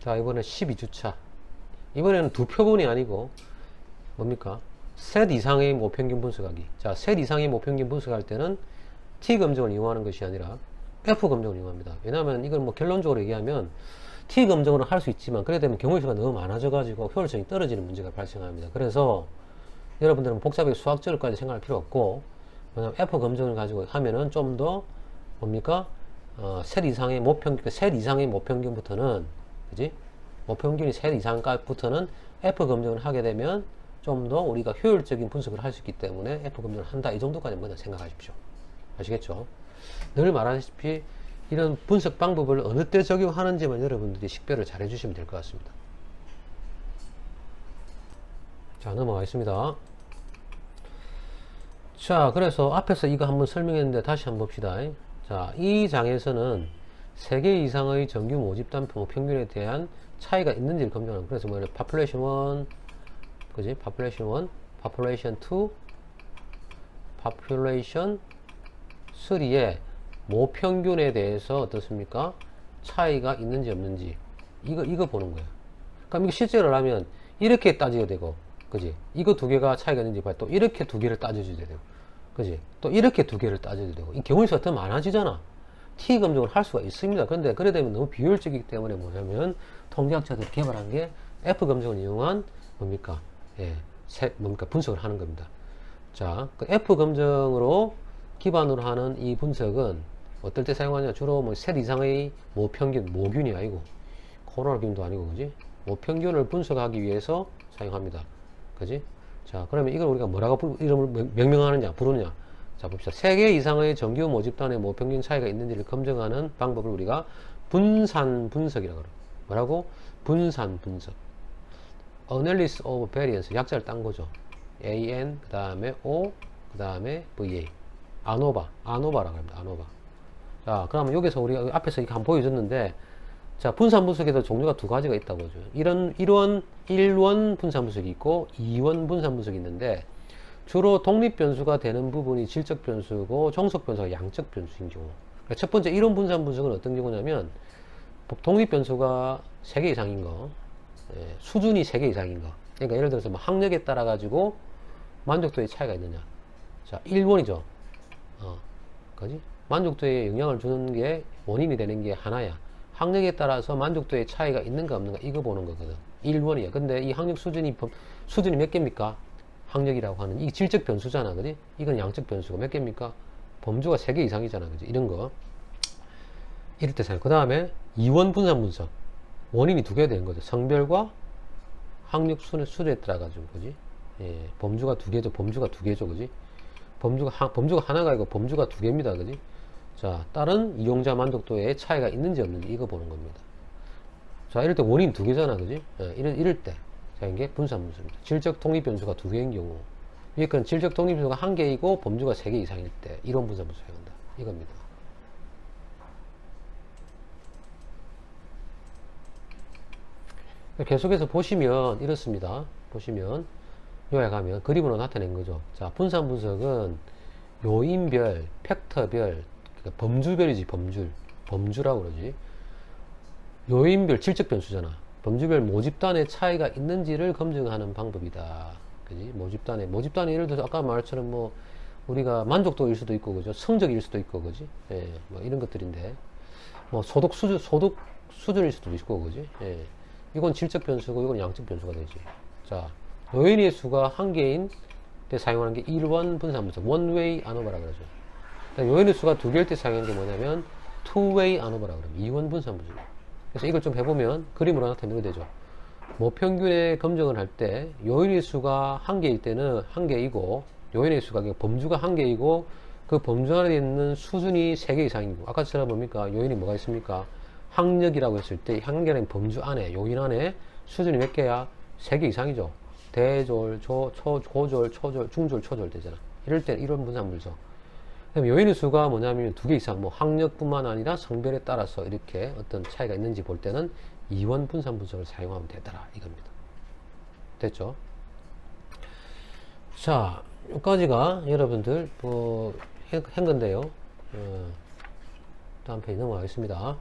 자, 이번에 12주차. 이번에는 두 표본이 아니고, 뭡니까? 셋 이상의 모평균 분석하기. 자, 셋 이상의 모평균 분석할 때는 T 검정을 이용하는 것이 아니라 F 검정을 이용합니다. 왜냐하면 이걸 뭐 결론적으로 얘기하면 T 검정으로 할 수 있지만 그래 되면 경우의 수가 너무 많아져 가지고 효율성이 떨어지는 문제가 발생합니다. 그래서 여러분들은 복잡하게 수학적으로까지 생각할 필요 없고 왜냐면 F 검정을 가지고 하면은 좀 더 뭡니까? 어, 셋 이상의 모평균, 셋 이상의 모평균부터는 그지? 모평균이 셋 이상까지부터는 F 검정을 하게 되면 좀 더 우리가 효율적인 분석을 할 수 있기 때문에 F 검정을 한다 이 정도까지 먼저 생각하십시오. 아시겠죠? 늘 말하시피 이런 분석 방법을 어느 때 적용하는지만 여러분들이 식별을 잘 해주시면 될 것 같습니다. 자 넘어가겠습니다. 자 그래서 앞에서 이거 한번 설명했는데 다시 한번 봅시다. 자 이 장에서는 3개 이상의 정규 모집단 평균에 대한 차이가 있는지를 검증하는 그래서 뭐 population 1 그지 population 1 population 2 population 3의 모평균에 대해서 어떻습니까? 차이가 있는지 없는지 이거 이거 보는 거예요. 그럼 이거 실제로 하면 이렇게 따져야 되고, 그지? 이거 두 개가 차이가 있는지 봐야 또 이렇게 두 개를 따져줘야 되고, 그지? 또 이렇게 두 개를 따져야 되고, 이 경우의 수가 더 많아지잖아. T 검정을 할 수가 있습니다. 그런데 그래 되면 너무 비효율적이기 때문에 뭐냐면 통계학자들이 개발한 게 F 검정을 이용한 뭡니까? 예, 세, 뭡니까? 분석을 하는 겁니다. 자, 그 F 검정으로 기반으로 하는 이 분석은 어떨 때 사용하냐? 주로 뭐 셋 이상의 모평균, 모균이 아니고 코로나균도 아니고 그지? 모평균을 분석하기 위해서 사용합니다. 그지? 자, 그러면 이걸 우리가 뭐라고 부- 이름을 명- 명명하느냐, 부르느냐? 자, 봅시다. 세개 이상의 정규 모집단의 모평균 차이가 있는지를 검증하는 방법을 우리가 분산 분석이라고 그래요. 뭐라고? 분산 분석. Analysis of Variance 약자를 딴 거죠. AN 그 다음에 O 그 다음에 VA 아노바 아노바라고 합니다. 아노바. 자, 그러면 여기서 우리가 앞에서 이렇게 한번 보여줬는데 자, 분산 분석에도 종류가 두 가지가 있다고 하죠. 이런 1원 1원 분산 분석이 있고 2원 분산 분석이 있는데 주로 독립 변수가 되는 부분이 질적 변수고 종속 변수가 양적 변수인 경우. 그러니까 첫 번째 1원 분산 분석은 어떤 경우냐면 독립 변수가 3개 이상인 거, 예, 수준이 3개 이상인 거. 그러니까 예를 들어서 뭐 학력에 따라 가지고 만족도의 차이가 있느냐. 자, 1원이죠. 어, 그지? 만족도에 영향을 주는 게 원인이 되는 게 하나야. 학력에 따라서 만족도의 차이가 있는가 없는가 이거 보는 거거든. 1원이야. 근데 이 학력 수준이 범- 수준이 몇 개입니까? 학력이라고 하는 이 질적 변수잖아. 그지? 이건 양적 변수가 몇 개입니까? 범주가 3개 이상이잖아. 그지? 이런 거. 이럴 때 사용. 그 다음에 이원 분산 분석. 원인이 두개 되는 거죠. 성별과 학력 수준의 수준에 따라 가지고 그지? 예, 범주가 두 개죠. 범주가 두 개죠. 그지? 범주가 하, 범주가 하나가 아니고 범주가 두 개입니다. 그지? 자, 다른 이용자 만족도에 차이가 있는지 없는지 이거 보는 겁니다. 자, 이럴 때 원인 두 개잖아. 그지? 예, 이럴, 이럴 때. 자, 이게 분산 분수입니다. 질적 독립 변수가 두 개인 경우. 위에 건 질적 독립 변수가 한 개이고 범주가 세 개 이상일 때 이런 분산 분수 사용한다. 이겁니다. 계속해서 보시면 이렇습니다. 보시면 요약하면 그림으로 나타낸 거죠. 자, 분산 분석은 요인별, 팩터별, 그러니까 범주별이지 범줄, 범주라고 그러지. 요인별 질적 변수잖아. 범주별 모집단의 차이가 있는지를 검증하는 방법이다. 그지? 모집단의 모집단이 예를 들어서 아까 말처럼 뭐 우리가 만족도일 수도 있고 그죠? 성적일 수도 있고 그지? 예, 뭐 이런 것들인데 뭐 소득 수준 소득 수준일 수도 있고 그지? 예. 이건 질적 변수고 이건 양적 변수가 되지. 자, 요인의 수가 한 개인 때 사용하는 게 1원 분산 분석, 원웨이 아노바라 그러죠. 요인의 수가 두 개일 때 사용하는 게 뭐냐면 투웨이 아노바라 그러면 2원 분산 분석. 그래서 이걸 좀 해보면 그림으로 나타내면 되죠. 모평균의 검증을 할 때 요인의 수가 한 개일 때는 한 개이고 요인의 수가 그러니까 범주가 한 개이고 그 범주 안에 있는 수준이 세 개 이상이고 아까처럼 뭡니까 요인이 뭐가 있습니까? 학력이라고 했을 때 학력이라는 범주 안에 요인 안에 수준이 몇 개야? 세 개 이상이죠. 대졸, 초, 초, 고졸, 초졸, 중졸, 초졸 되잖아. 이럴 때 이런 분산 분석. 요인의 수가 뭐냐면 두 개 이상, 뭐 학력뿐만 아니라 성별에 따라서 이렇게 어떤 차이가 있는지 볼 때는 이원 분산 분석을 사용하면 되더라 이겁니다. 됐죠? 자, 여기까지가 여러분들 뭐 한, 한 건데요. 어, 다음 페이지 넘어가겠습니다.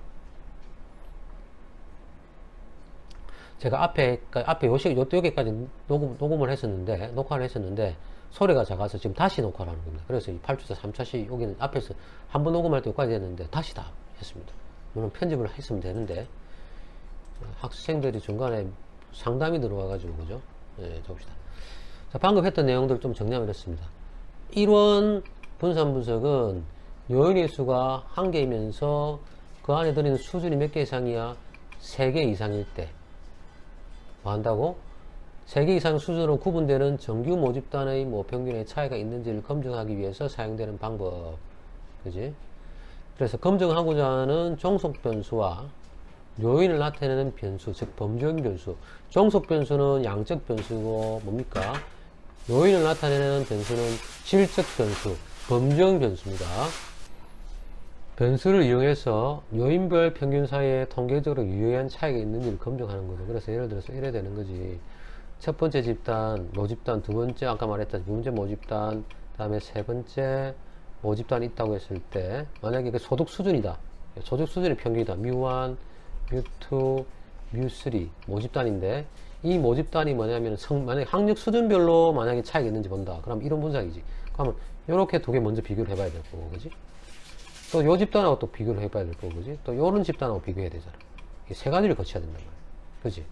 제가 앞에, 앞에 요, 시, 요, 여기까지 녹음, 녹음을 했었는데, 녹화를 했었는데, 소리가 작아서 지금 다시 녹화를 하는 겁니다. 그래서 이 8주차, 3차시, 여기는 앞에서 한 번 녹음할 때 여기까지 했는데, 다시 다 했습니다. 물론 편집을 했으면 되는데, 학생들이 중간에 상담이 들어와가지고, 그죠? 예, 봅시다. 자, 방금 했던 내용들 좀 정리하면 이렇습니다. 1원 분산 분석은 요인의 수가 한 개이면서 그 안에 들어있는 수준이 몇 개 이상이야? 3개 이상일 때. 뭐 한다고? 3개 이상 수준으로 구분되는 정규 모집단의 뭐 평균의 차이가 있는지를 검증하기 위해서 사용되는 방법. 그지? 그래서 검증하고자 하는 종속 변수와 요인을 나타내는 변수, 즉 범주형 변수. 종속 변수는 양적 변수고 뭡니까? 요인을 나타내는 변수는 질적 변수, 범주형 변수입니다. 변수를 이용해서 요인별 평균 사이에 통계적으로 유효한 차이가 있는지를 검증하는 거죠. 그래서 예를 들어서 이래 되는 거지. 첫 번째 집단, 모집단, 두 번째 아까 말했던 두 번째 모집단, 다음에 세 번째 모집단이 있다고 했을 때 만약에 그 소득 수준이다. 소득 수준의 평균이다. 뮤1, 뮤2, 뮤3 모집단인데 이 모집단이 뭐냐면 성, 만약에 학력 수준별로 만약에 차이가 있는지 본다. 그럼 이런 분석이지. 그러면 이렇게 두 개 먼저 비교를 해봐야 될 거고, 그지? 또 요 집단하고 또 비교를 해봐야 될 거고, 그지? 또 요런 집단하고 비교해야 되잖아. 이 세 가지를 거쳐야 된단 말이야. 그지?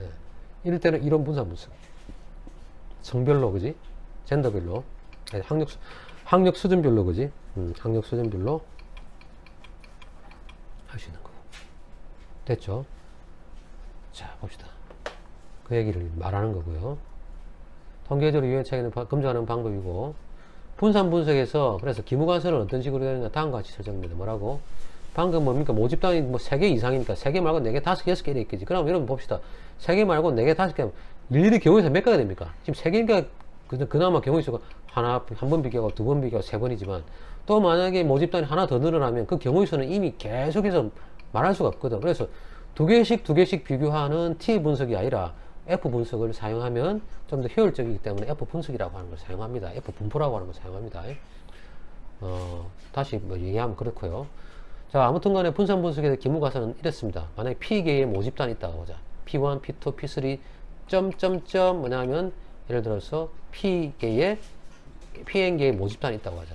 예. 이럴 때는 이런 분산 분석. 성별로, 그지? 젠더별로. 아니, 학력, 수- 학력 수준별로, 그지? 음, 학력 수준별로 할 수 있는 거고. 됐죠? 자, 봅시다. 그 얘기를 말하는 거고요. 통계적으로 유효한 차이는 바- 검증하는 방법이고, 분산 분석에서 그래서 기무관설은 어떤 식으로 되느냐 다음과 같이 설정됩니다. 뭐라고? 방금 뭡니까? 모집단이 뭐 3개 이상이니까 3개 말고 4개, 5개, 6개 이렇게 있겠지. 그럼 여러분 봅시다. 3개 말고 4개, 5개 일일이 경우에서 몇 개가 됩니까? 지금 3개니까 그나마 경우 수가 하나, 한 번 비교하고 두 번 비교하고 세 번이지만 또 만약에 모집단이 하나 더 늘어나면 그 경우 수는 이미 계속해서 말할 수가 없거든. 그래서 두 개씩 두 개씩 비교하는 T 분석이 아니라 F 분석을 사용하면 좀 더 효율적이기 때문에 F 분석이라고 하는 걸 사용합니다. F 분포라고 하는 걸 사용합니다. 어, 다시 뭐 얘기하면 그렇고요. 자, 아무튼 간에 분산 분석의 기무가서는 이렇습니다. 만약에 P개의 모집단이 있다고 보자. P1, P2, P3, 점점점 뭐냐면 예를 들어서 P개의 Pn개의 모집단이 있다고 하자.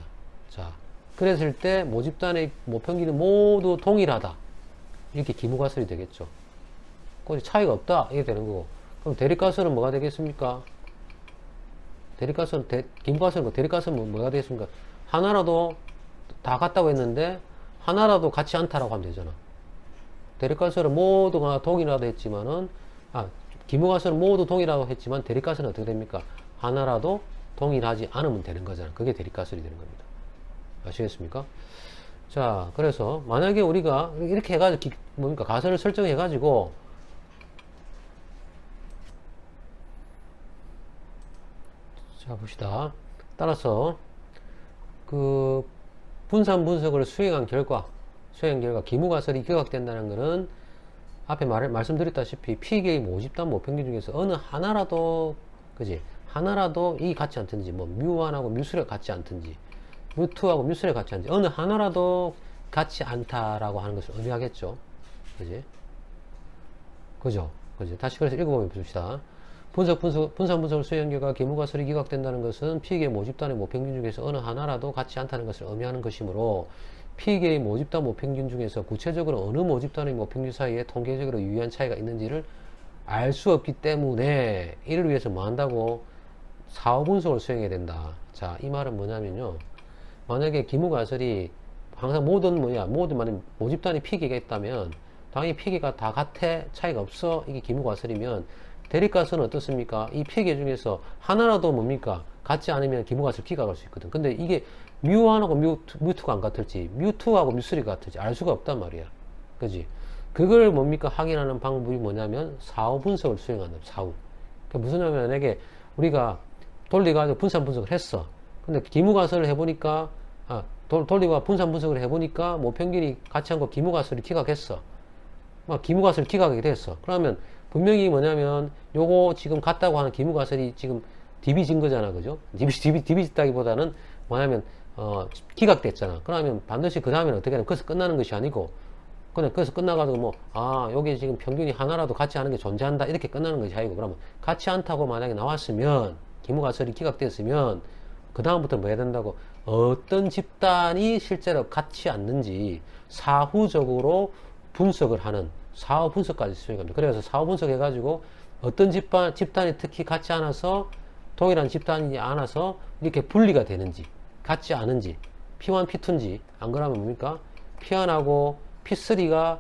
자, 그랬을 때 모집단의 모평균이 모두 동일하다. 이렇게 기무가설이 되겠죠. 거기 차이가 없다. 이게 되는 거고. 그럼 대립가설은 뭐가 되겠습니까? 대립가설은, 대, 기무가설은, 대립가설은 뭐- 뭐가 되겠습니까? 하나라도 다 같다고 했는데, 하나라도 같지 않다라고 하면 되잖아. 대립가설은 모두가 동일하다 했지만은, 아, 기무가설은 모두 동일하다고 했지만, 대립가설은 어떻게 됩니까? 하나라도 동일하지 않으면 되는 거잖아. 그게 대립가설이 되는 겁니다. 아시겠습니까? 자, 그래서 만약에 우리가 이렇게 해가지고 기- 뭡니까 가설을 설정해 가지고 자 봅시다. 따라서 그 분산 분석을 수행한 결과, 수행 결과 기무가설이 기각된다는 것은 앞에 말, 말씀드렸다시피 P개의 모집단 모평균 중에서 어느 하나라도 그지? 하나라도 이 같지 않든지 뭐 뮤1하고 뮤3가 같지 않든지 뮤2하고 뮤3가 같지 않든지 어느 하나라도 같지 않다라고 하는 것을 의미하겠죠. 그지? 그죠? 그지? 다시 그래서 읽어보면 봅시다 분석 분석 분산 분석을 수행 결과 기무가 설이 기각된다는 것은 P개의 모집단의 모평균 중에서 어느 하나라도 같지 않다는 것을 의미하는 것이므로 P개의 모집단 모평균 중에서 구체적으로 어느 모집단의 모평균 사이에 통계적으로 유의한 차이가 있는지를 알 수 없기 때문에 이를 위해서 뭐 한다고 사후 분석을 수행해야 된다. 자, 이 말은 뭐냐면요. 만약에 기무가설이 항상 모든 뭐냐, 모든 모집단이 P개가 있다면 당연히 P개가 다 같아 차이가 없어 이게 기무가설이면 대립가설은 어떻습니까? 이 P개 중에서 하나라도 뭡니까? 같지 않으면 기무가설 기각할 수 있거든. 근데 이게 뮤1하고 뮤, 뮤2가 안 같을지 뮤2하고 뮤3가 같을지 알 수가 없단 말이야. 그지? 그걸 뭡니까? 확인하는 방법이 뭐냐면 사후 분석을 수행한다. 사후. 그 무슨 냐면 만약에 우리가 돌리가지고 분산 분석을 했어. 근데 기무가설을 해보니까 아, 돌, 돌리가 분산 분석을 해보니까 뭐 평균이 같지 않고 기무가설이 기각했어. 막 기무가설 기각이 됐어. 그러면 분명히 뭐냐면 요거 지금 같다고 하는 기무가설이 지금 디비진 거잖아. 그죠? 디비, 디비, 디비졌다기보다는 뭐냐면 어, 기각됐잖아. 그러면 반드시 그 다음에는 어떻게 하냐면 그래서 끝나는 것이 아니고 그냥 그래서 끝나가지고 뭐, 아, 여기 지금 평균이 하나라도 같지 않은 게 존재한다. 이렇게 끝나는 것이 아니고, 그러면 같지 않다고 만약에 나왔으면, 기무가설이 기각됐으면, 그 다음부터 뭐 해야 된다고? 어떤 집단이 실제로 같지 않는지 사후적으로 분석을 하는 사후 분석까지 수행합니다 그래서 사후 분석해가지고 어떤 집단, 집단이 특히 같지 않아서 동일한 집단이 않아서 이렇게 분리가 되는지 같지 않은지 P1, P2인지 안 그러면 뭡니까? P1하고 P3가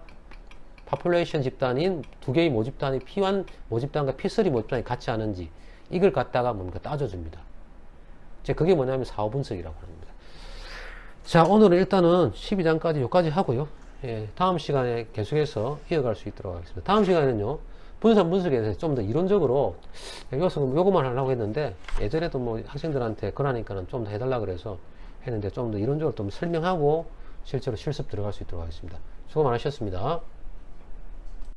파퓰레이션 집단인 두 개의 모집단이 P1 모집단과 P3 모집단이 같지 않은지 이걸 갖다가 뭡니까? 따져줍니다. 이제 그게 뭐냐면 사후 분석이라고 합니다. 자, 오늘은 일단은 12장까지 여기까지 하고요. 예, 다음 시간에 계속해서 이어갈 수 있도록 하겠습니다. 다음 시간에는요, 분산 분석에 대해서 좀 더 이론적으로, 여기서 요거만 하려고 했는데, 예전에도 뭐 학생들한테 그러니까는 좀 더 해달라 그래서 했는데, 좀 더 이론적으로 좀 설명하고, 실제로 실습 들어갈 수 있도록 하겠습니다. 수고 많으셨습니다.